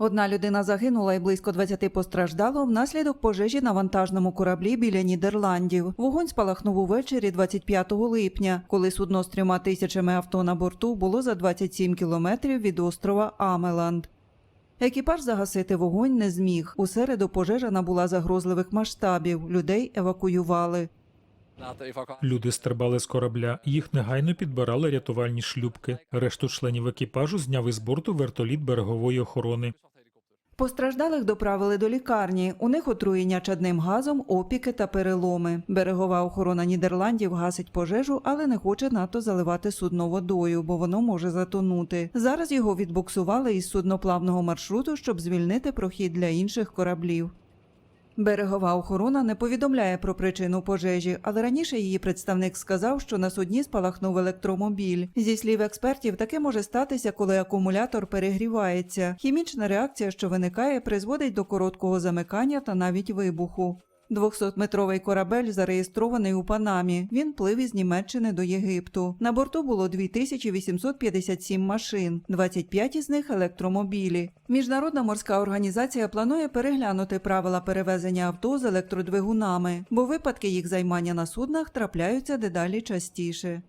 Одна людина загинула і близько 20 постраждало внаслідок пожежі на вантажному кораблі біля Нідерландів. Вогонь спалахнув увечері 25 липня, коли судно з трьома тисячами авто на борту було за 27 кілометрів від острова Амеланд. Екіпаж загасити вогонь не зміг. У середу пожежа набула загрозливих масштабів. Людей евакуювали. Люди стрибали з корабля, їх негайно підбирали рятувальні шлюпки. Решту членів екіпажу зняв із борту вертоліт берегової охорони. Постраждалих доправили до лікарні. У них отруєння чадним газом, опіки та переломи. Берегова охорона Нідерландів гасить пожежу, але не хоче надто заливати судно водою, бо воно може затонути. Зараз його відбуксували із судноплавного маршруту, щоб звільнити прохід для інших кораблів. Берегова охорона не повідомляє про причину пожежі, але раніше її представник сказав, що на судні спалахнув електромобіль. Зі слів експертів, таке може статися, коли акумулятор перегрівається. Хімічна реакція, що виникає, призводить до короткого замикання та навіть вибуху. 200-метровий корабель зареєстрований у Панамі. Він плив із Німеччини до Єгипту. На борту було 2857 машин, 25 із них електромобілі. Міжнародна морська організація планує переглянути правила перевезення авто з електродвигунами, бо випадки їх займання на суднах трапляються дедалі частіше.